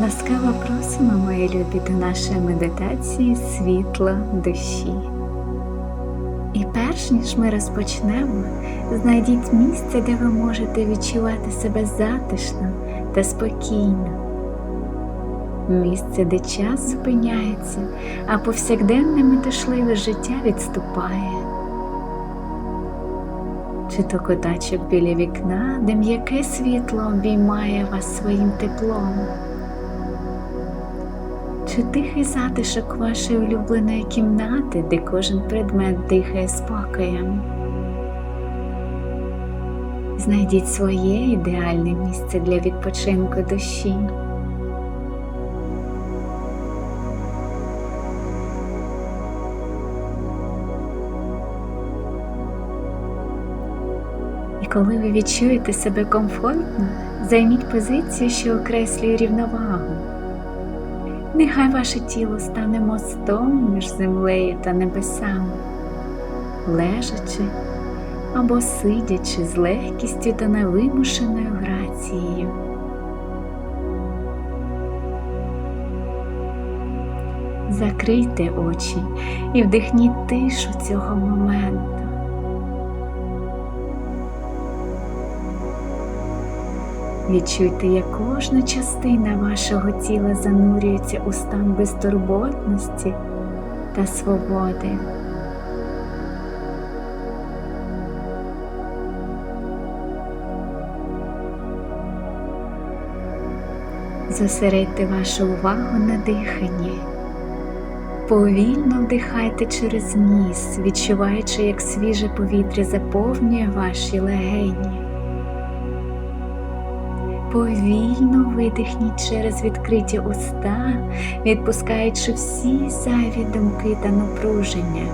Ласкаво просимо, мої любі, до нашої медитації світла душі. І перш ніж ми розпочнемо, знайдіть місце, де ви можете відчувати себе затишно та спокійно. Місце, де час зупиняється, а повсякденне метушливе життя відступає. Чи то котачок біля вікна, де м'яке світло обіймає вас своїм теплом чи тихий затишок вашої улюбленої кімнати, де кожен предмет дихає спокоєм. Знайдіть своє ідеальне місце для відпочинку душі. І коли ви відчуєте себе комфортно, займіть позицію, що окреслює рівновагу. Нехай ваше тіло стане мостом між землею та небесами, лежачи або сидячи з легкістю та невимушеною грацією. Закрийте очі і вдихніть тишу цього моменту. Відчуйте, як кожна частина вашого тіла занурюється у стан безтурботності та свободи. Зосередьте вашу увагу на диханні. Повільно вдихайте через ніс, відчуваючи, як свіже повітря заповнює ваші легені. Повільно видихніть через відкриті уста, відпускаючи всі зайві думки та напруження.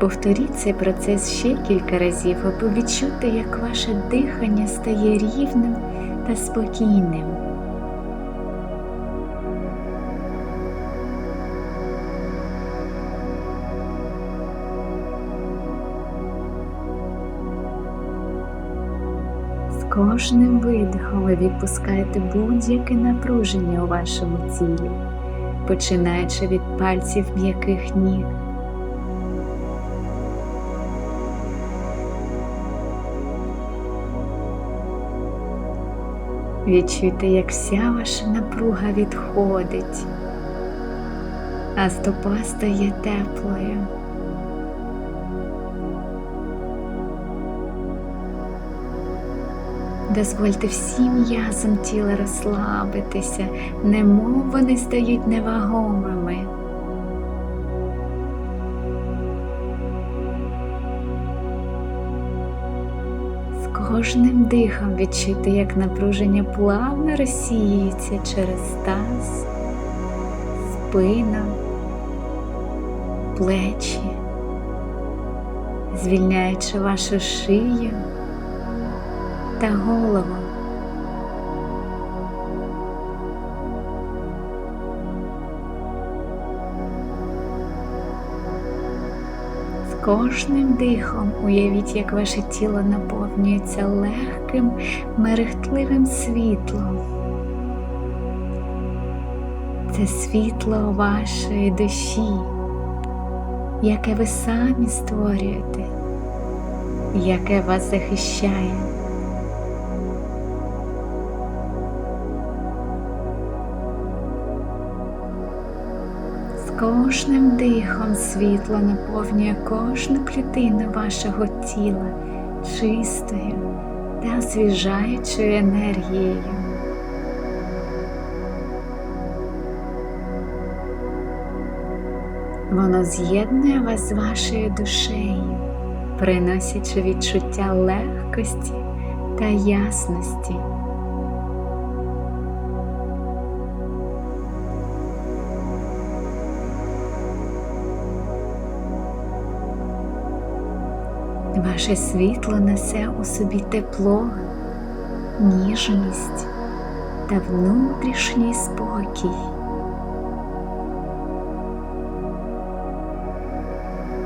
Повторіть цей процес ще кілька разів, аби відчути, як ваше дихання стає рівним та спокійним. Кожним видихом ви відпускаєте будь-яке напруження у вашому тілі, починаючи від пальців м'яких ніг. Відчуйте, як вся ваша напруга відходить, а стопа стає теплою. Дозвольте всім м'язам тіла розслабитися, немов вони стають невагомими. З кожним дихом відчути, як напруження плавно розсіюється через таз, спину, плечі, звільняючи вашу шию та голову. З кожним дихом уявіть, як ваше тіло наповнюється легким, мерехтливим світлом. Це світло вашої душі, яке ви самі створюєте, яке вас захищає. Кожним дихом світло наповнює кожну клітину вашого тіла чистою та освіжаючою енергією. Воно з'єднує вас з вашою душею, приносячи відчуття легкості та ясності. Ваше світло несе у собі тепло, ніжність та внутрішній спокій.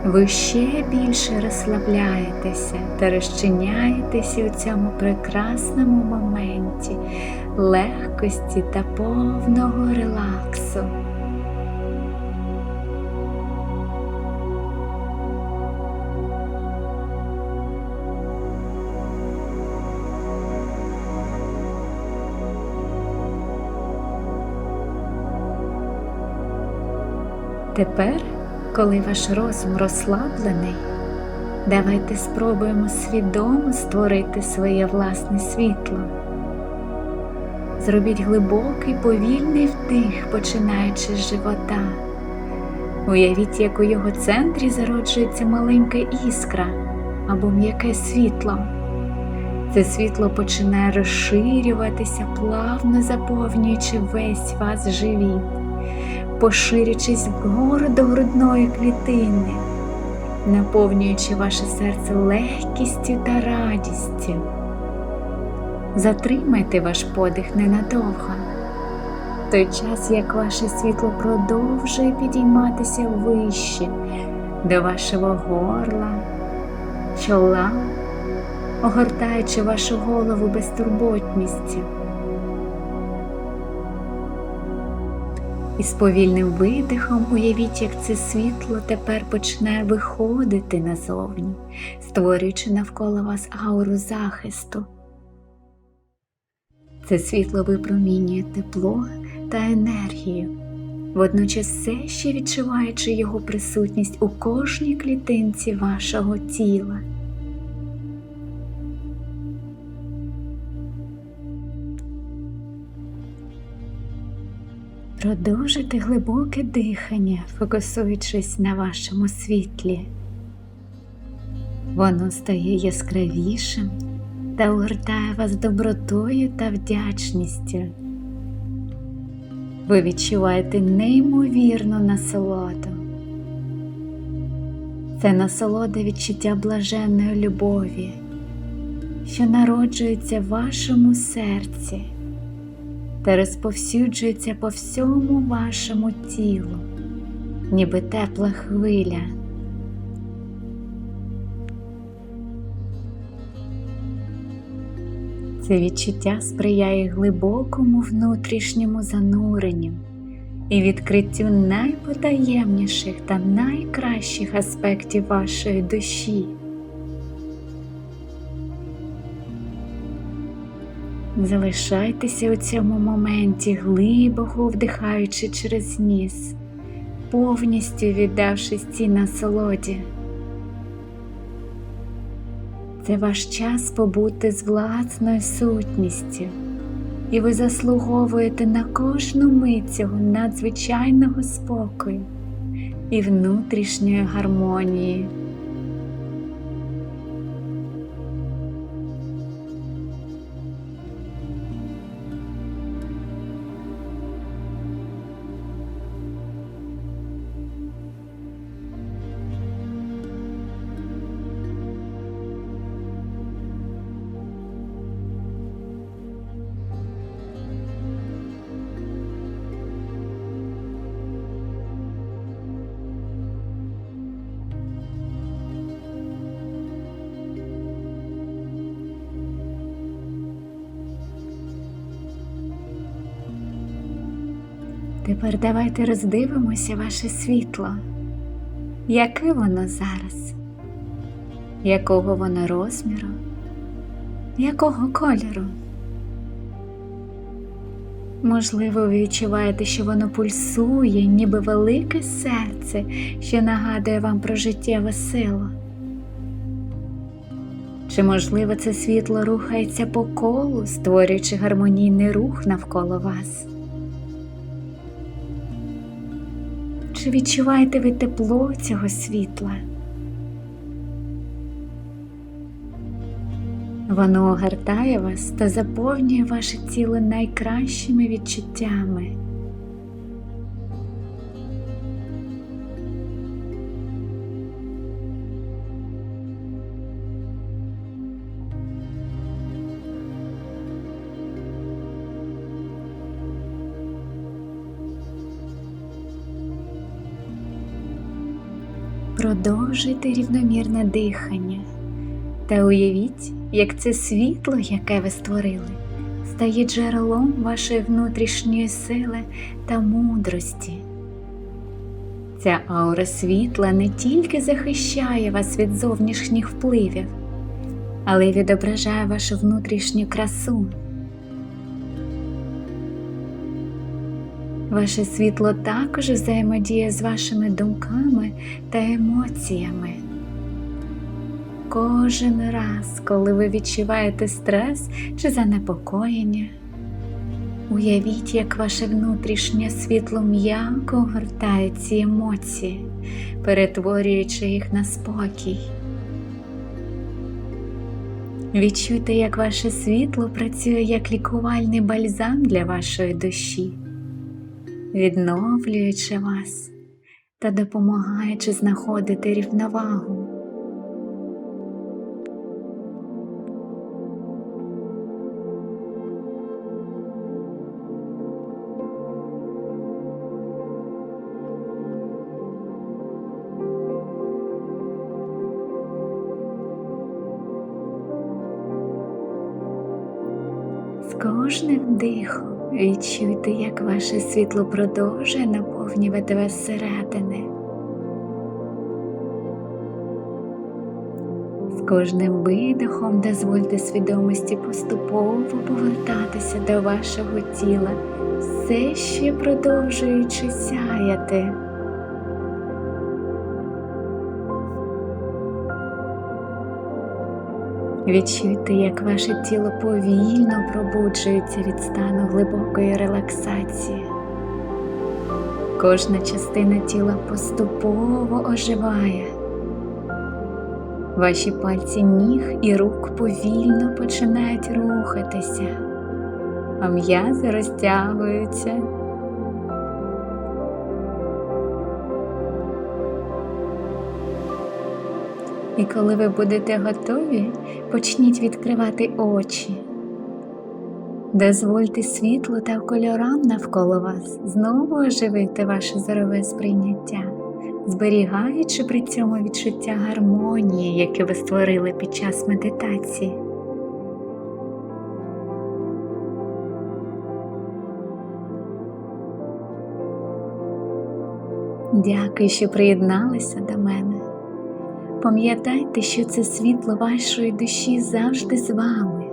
ви ще більше розслабляєтеся та розчиняєтеся у цьому прекрасному моменті легкості та повного релаксу. Тепер, коли ваш розум розслаблений, давайте спробуємо свідомо створити своє власне світло. Зробіть глибокий повільний вдих, починаючи з живота. Уявіть, як у його центрі зароджується маленька іскра або м'яке світло. Це світло починає розширюватися, плавно заповнюючи весь вас живіт поширюючись вгору до грудної клітини, наповнюючи ваше серце легкістю та радістю. Затримайте ваш подих ненадовго, в той час як ваше світло продовжує підійматися вище до вашого горла, чола, огортаючи вашу голову безтурботністю. І з повільним видихом уявіть, як це світло тепер починає виходити назовні, створюючи навколо вас ауру захисту. Це світло випромінює тепло та енергію, водночас все ще відчуваючи його присутність у кожній клітинці вашого тіла. Продовжуйте глибоке дихання, фокусуючись на вашому світлі. Воно стає яскравішим та огортає вас добротою та вдячністю. Ви відчуваєте неймовірну насолоду. Це насолода відчуття блаженної любові, що народжується в вашому серці та розповсюджується по всьому вашому тілу, ніби тепла хвиля. Це відчуття сприяє глибокому внутрішньому зануренню і відкриттю найпотаємніших та найкращих аспектів вашої душі. Залишайтеся у цьому моменті, глибоко вдихаючи через ніс, повністю віддавшись цій насолоді. Це ваш час побути з власною сутністю, і ви заслуговуєте на кожну мить цього надзвичайного спокою і внутрішньої гармонії. Тепер давайте роздивимося ваше світло. Яке воно зараз? Якого воно розміру? Якого кольору? Можливо, ви відчуваєте, що воно пульсує, ніби велике серце, що нагадує вам про життєве силу. Чи, можливо, це світло рухається по колу, створюючи гармонійний рух навколо вас? Чи відчуваєте ви тепло цього світла? Воно огортає вас та заповнює ваше тіло найкращими відчуттями. Продовжуйте рівномірне дихання та уявіть, як це світло, яке ви створили, стає джерелом вашої внутрішньої сили та мудрості. Ця аура світла не тільки захищає вас від зовнішніх впливів, але й відображає вашу внутрішню красу. Ваше світло також взаємодіє з вашими думками та емоціями. Кожен раз, коли ви відчуваєте стрес чи занепокоєння, уявіть, як ваше внутрішнє світло м'яко огортає ці емоції, перетворюючи їх на спокій. Відчуйте, як ваше світло працює як лікувальний бальзам для вашої душі, відновлюючи вас та допомагаючи знаходити рівновагу. З кожним дихом відчуйте, як ваше світло продовжує наповнювати вас зсередини. З кожним видихом дозвольте свідомості поступово повертатися до вашого тіла, все ще продовжуючи сяяти. Відчуйте, як ваше тіло повільно пробуджується від стану глибокої релаксації. Кожна частина тіла поступово оживає. Ваші пальці ніг і рук повільно починають рухатися, а м'язи розтягуються. І коли ви будете готові, почніть відкривати очі. Дозвольте світлу та кольорам навколо вас знову оживити ваше зорове сприйняття, зберігаючи при цьому відчуття гармонії, яке ви створили під час медитації. Дякую, що приєдналися до мене. Пам'ятайте, що це світло вашої душі завжди з вами.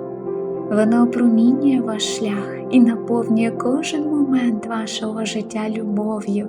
Воно опромінює ваш шлях і наповнює кожен момент вашого життя любов'ю,